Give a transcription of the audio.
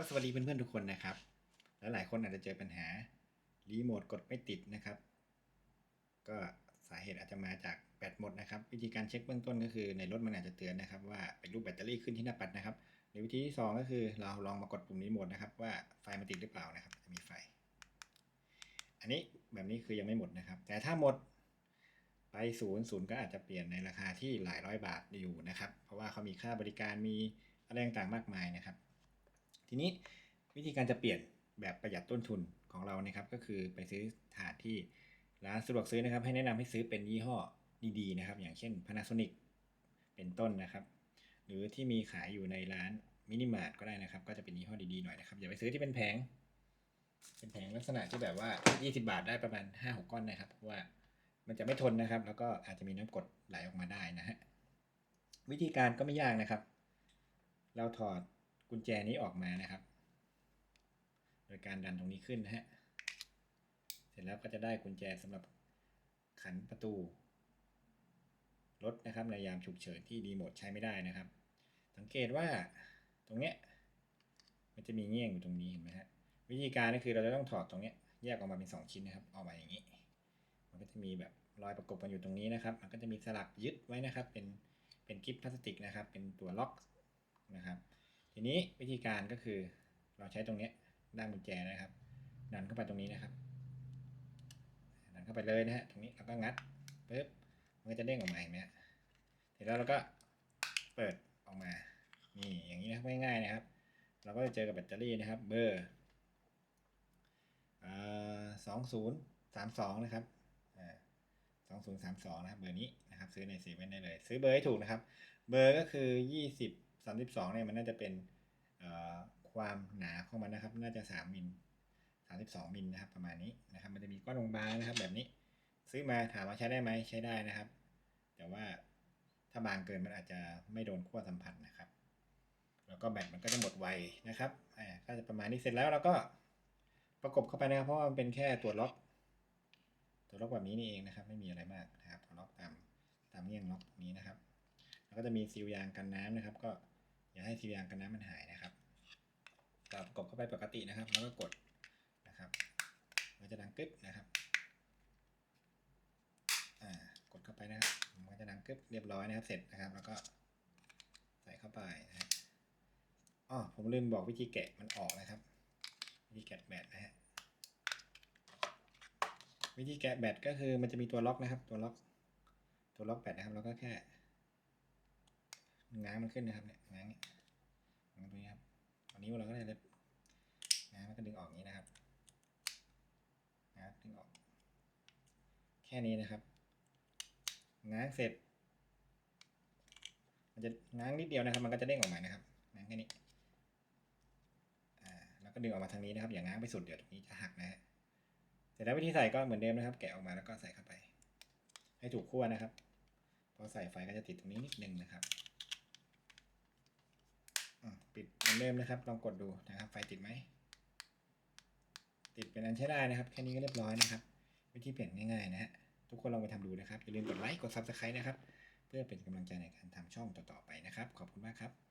ก็สวัสดีเพื่อนๆทุกคนนะครับและหลายคนอาจจะเจอปัญหารีโมทกดไม่ติดนะครับ ก็สาเหตุอาจจะมาจากแบตหมดนะครับ วิธีการเช็คเบื้องต้นก็คือในรถมันอาจจะเตือนนะครับ ว่าเป็นรูปแบตเตอรี่ขึ้นที่หน้าปัดนะครับหรือวิธีที่สองก็คือเราลองมากดปุ่มรีโมทนะครับ ว่าไฟมันติดหรือเปล่านะครับจะมีไฟ อันนี้แบบนี้คือยังไม่หมดนะครับ แต่ถ้าหมดไปศูนย์ศูนย์ก็อาจจะเปลี่ยนในราคาที่หลายร้อยบาทอยู่นะครับ เพราะว่าเขามีค่าบริการมีอะไรต่างๆมากมายนะครับ ทีนี้วิธีการจะเปลี่ยนแบบประหยัดต้นทุนของเรานะครับ ก็คือไปซื้อถานที่ร้านสะดวกซื้อนะครับ ให้แนะนำให้ซื้อเป็นยี่ห้อดีๆนะครับ อย่างเช่น Panasonic เป็นต้นนะครับ หรือที่มีขายอยู่ในร้านมินิมาร์ทก็ได้นะครับ ก็จะเป็นยี่ห้อดีๆหน่อยนะครับอย่าไปซื้อที่เป็นแผงเป็นแผงลักษณะที่แบบว่า 20 บาทได้ประมาณ 5-6 ก้อนนะครับเพราะว่ามันจะไม่ทนนะครับ แล้วก็อาจจะมีน้ำกรดไหลออกมาได้นะฮะวิธีการก็ไม่ยากนะครับ เราถอด กุญแจนี้ออกมานะครับ โดยการดันตรงนี้ขึ้นนะฮะ เสร็จแล้วก็จะได้กุญแจสำหรับขันประตูรถนะครับในยามฉุกเฉินที่รีโมทใช้ไม่ได้นะครับ สังเกตว่าตรงเนี้ยมันจะมีเงี้ยงอยู่ตรงนี้เห็นไหมฮะวิธีการก็คือเราจะต้องถอดตรงเนี้ยแยกออกมาเป็นสองชิ้นนะครับออกมาอย่างนี้ มันก็จะมีแบบรอยประกบกันอยู่ตรงนี้นะครับ มันก็จะมีสลักยึดไว้นะครับ เป็นเป็นกิ๊บพลาสติกนะครับ เป็นตัวล็อกนะครับ ทีนี้วิธีการก็คือเราใช้ตรงนี้ด้ามกุญแจนะครับ ดันเข้าไปตรงนี้นะครับ ดันเข้าไปเลยนะฮะตรงนี้แล้วก็งัดปึ๊บมันก็จะเด้งออกมาเห็นไหมเสร็จแล้วเราก็เปิดออกมานี่อย่างนี้นะครับง่ายๆนะครับ เราก็จะเจอกับแบตเตอรี่นะครับเบอร์สองศูนย์สามสองนะครับสองศูนย์สามสองนะครับเบอร์นี้นะครับ ซื้อในเซเว่นได้เลย ซื้อเบอร์ให้ถูกนะครับ เบอร์ก็คือยี่สิบ สามสิบสองเนี่ยมันน่าจะเป็นความหนาของมันนะครับ น่าจะสามมิลสามสิบสองมิลนะครับ ประมาณนี้นะครับ มันจะมีก้อนบางๆนะครับ แบบนี้ ซื้อมาถามว่าใช้ได้ไหมใช้ได้นะครับ แต่ว่าถ้าบางเกินมันอาจจะไม่โดนขั้วสัมผัสนะครับ แล้วก็แบตมันก็จะหมดไวนะครับอ่าก็จะประมาณนี้เสร็จแล้วเราก็ประกบเข้าไปนะครับ เพราะว่ามันเป็นแค่ตัวล็อก ตัวล็อกแบบนี้นี่เองนะครับ ไม่มีอะไรมากนะครับตัวล็อกตามตามเงี้ยงล็อกนี้นะครับ ก็จะมีซีลยางกันน้ำนะครับ ก็อย่าให้ซีลยางกันน้ำมันหายนะครับก็ประกบเข้าไปปกตินะครับ แล้วก็กดนะครับมันจะดังกึ๊บนะครับอ่ากดเข้าไปนะครับมันจะดังกึ๊บเรียบร้อยนะครับเสร็จนะครับ แล้วก็ใส่เข้าไปนะฮะอ๋อผมลืมบอกวิธีแกะมันออกนะครับ วิธีแกะแบตนะฮะวิธีแกะแบตก็คือมันจะมีตัวล็อกนะครับ ตัวล็อก ตัวล็อกแบตนะครับ แล้วก็แค่ ง้างมันขึ้นนะครับเนี่ยง้างเนี่ยง้างตรงนี้ครับตอนนี้เราก็ได้เล็บง้างแล้วก็ดึงออกอย่างนี้นะครับง้างดึงออก แค่นี้นะครับ ง้างเสร็จ มันจะง้างนิดเดียวนะครับ มันก็จะเด้งออกมานะครับง้างแค่นี้อ่าแล้วก็ดึงออกมาทางนี้นะครับ อย่างง้างไปสุดเดี๋ยวตรงนี้จะหักนะฮะเสร็จแล้ววิธีใส่ก็เหมือนเดิมนะครับ แกะออกมาแล้วก็ใส่เข้าไป ให้ถูกขั้วนะครับพอใส่ไฟก็จะติดตรงนี้นิดนึงนะครับอะปิด เหมือนเดิมนะครับ ลองกดดูนะครับ ไฟติดไหม ติดเป็นอันใช้ได้นะครับ แค่นี้ก็เรียบร้อยนะครับ วิธีเปลี่ยนง่ายๆนะฮะ ทุกคนลองไปทำดูนะครับ อย่าลืมกดไลค์ กด Subscribe นะครับ เพื่อเป็นกำลังใจในการทำช่องต่อๆไปนะครับ ขอบคุณมากครับ